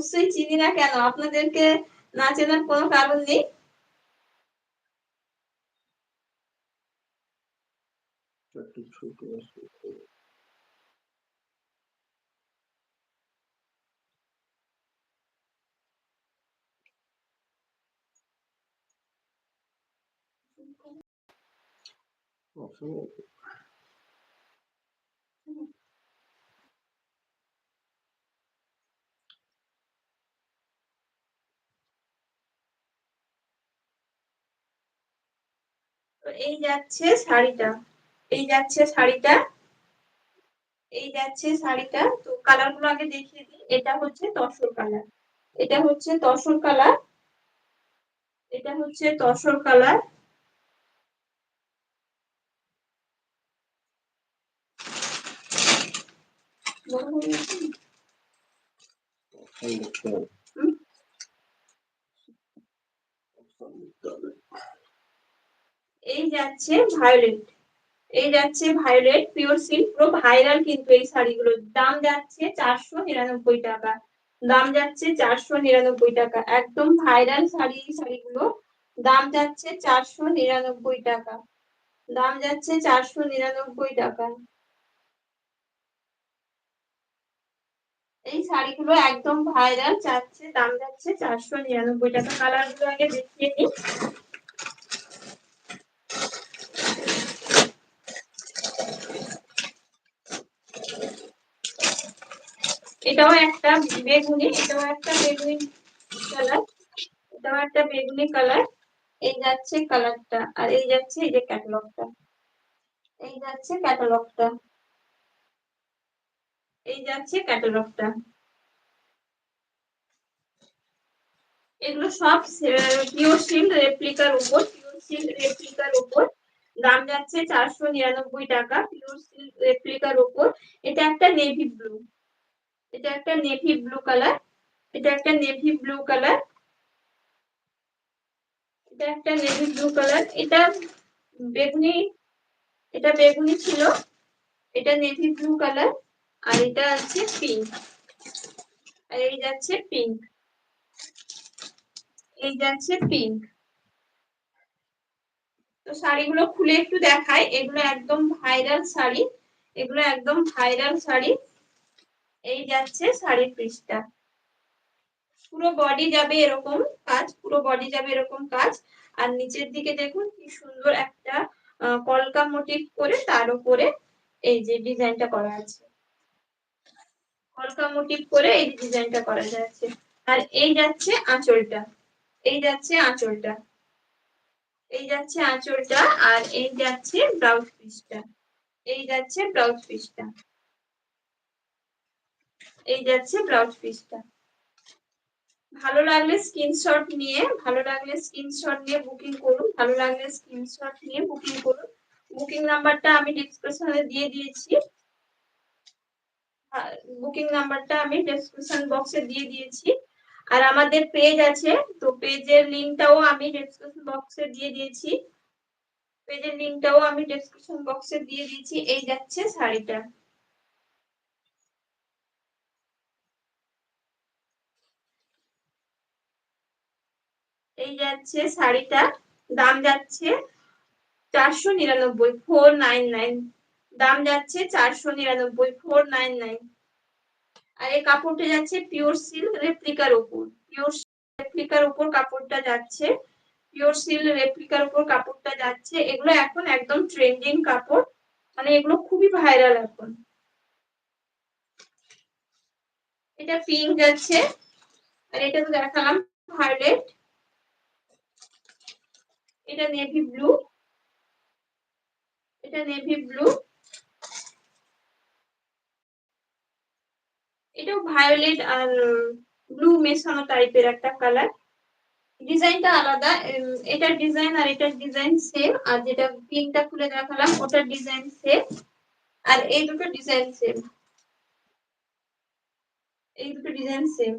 অবশ্যই চিনি না কেন? আপনাদেরকে না চেনার কোনো কারণ নেই। একটু তো এই যাচ্ছে শাড়িটা। এই যাচ্ছে শাড়িটা। এই যাচ্ছে শাড়িটা। তো কালারগুলো আগে দেখিয়ে দিই। এটা হচ্ছে তসর কালার। এটা হচ্ছে তসর কালার। এটা হচ্ছে তসর কালার। হুম? এই যাচ্ছে ভায়োলেট এই যাচ্ছে ভায়োলেট পিওর সিল্ক পুরো ভাইরাল কিন্তু এই শাড়িগুলোর। দাম যাচ্ছে চারশো নিরানব্বই টাকা। দাম যাচ্ছে চারশো নিরানব্বই টাকা। একদম ভাইরাল শাড়ি এই শাড়িগুলো। দাম যাচ্ছে চারশো নিরানব্বই টাকা। দাম যাচ্ছে চারশো নিরানব্বই টাকা। এই শাড়িগুলো একদম ভাইরাল যাচ্ছে, দাম যাচ্ছে চারশো নিরানব্বই টাকা। কালারগুলো আগে দেখিয়ে নিই। এটাও একটা বেগুনি, এটাও একটা বেগুনি কালার এটাও একটা বেগুনি কালার এই যাচ্ছে কালারটা আর এই যাচ্ছে এই যে ক্যাটালগটা এই যাচ্ছে ক্যাটালগটা এই যাচ্ছে ক্যাটালগটা এগুলো সব পিওর সিল্ক রেপ্লিকার উপর পিওর সিল্ক রেপ্লিকার উপর। দাম যাচ্ছে চারশো নিরানব্বই টাকা পিওর সিল্ক রেপ্লিকার উপর। এটা একটা নেভি ব্লু এটা একটা নেভি ব্লু কালার এটা একটা নেভি ব্লু কালার এটা একটা নেভি ব্লু কালার এটা বেগুনি এটা বেগুনি ছিল, এটা নেভি ব্লু কালার আর এটা আছে পিঙ্ক আর এই যাচ্ছে পিঙ্ক এই যাচ্ছে পিঙ্ক তো শাড়িগুলো খুলে একটু দেখাই, এগুলো একদম ভাইরাল শাড়ি, এগুলো একদম ভাইরাল শাড়ি। এই যাচ্ছে শাড়ির পিসটা পুরো বডি যাবে এরকম কাজ, পুরো বডি যাবে এরকম কাজ। আর নিচের দিকে দেখুন কি সুন্দর একটা কলকা মোটিভ করে তার উপরে এই যে ডিজাইনটা করা আছে। কলকা মোটিভ করে এই ডিজাইনটা করা যাচ্ছে। আর এই যাচ্ছে আঁচলটা। এই যাচ্ছে আঁচলটা। এই যাচ্ছে আঁচলটা আর এই যাচ্ছে ব্লাউজ পিসটা এই যাচ্ছে ব্লাউজ পিসটা এই যাচ্ছে ব্লাউজ পিসটা ভালো লাগলে স্ক্রিনশট নিয়ে, ভালো লাগলে স্ক্রিনশট নিয়ে বুকিং করুন, ভালো লাগলে স্ক্রিনশট নিয়ে বুকিং করুন। বুকিং নাম্বারটা আমি ডিসক্রিপশনে দিয়ে দিয়েছি। বুকিং নাম্বারটা আমি ডেসক্রিপশন বক্সে দিয়ে দিয়েছি। আর আমাদের পেজ আছে, তো পেজের লিংকটাও আমি ডেসক্রিপশন বক্সে দিয়ে দিয়েছি। পেজের লিংকটাও আমি ডেসক্রিপশন বক্সে দিয়ে দিয়েছি। এই যাচ্ছে শাড়িটা। এই যাচ্ছে শাড়িটা, দাম যাচ্ছে চারশো নিরানব্বই ফোর নাইন নাইন দাম যাচ্ছে চারশো নিরানব্বই ফোর নাইন নাইন আর এই কাপড়টা যাচ্ছে পিওর সিল্ক রেপ্লিকার উপর পিওর রেপ্লিকার উপর কাপড়টা যাচ্ছে পিওর সিল্ক রেপ্লিকার উপর কাপড়টা যাচ্ছে। এগুলো এখন একদম ট্রেন্ডিং কাপড় মানে এগুলো খুবই ভাইরাল এখন। এটা পিঙ্ক যাচ্ছে, আর এটা তো দেখালাম ভায়োলেট এটা নেভি ব্লু। এটা নেভি ব্লু। এটাও ভায়োলেট আর ব্লু মেশানো টাইপের একটা কালার। ডিজাইনটা আলাদা এটার ডিজাইন আর এটার ডিজাইন সেম আর যেটা পিঙ্কটা খুলে দেখালাম, ওটার ডিজাইন সেম আর এই দুটো ডিজাইন সেম এই দুটো ডিজাইন সেম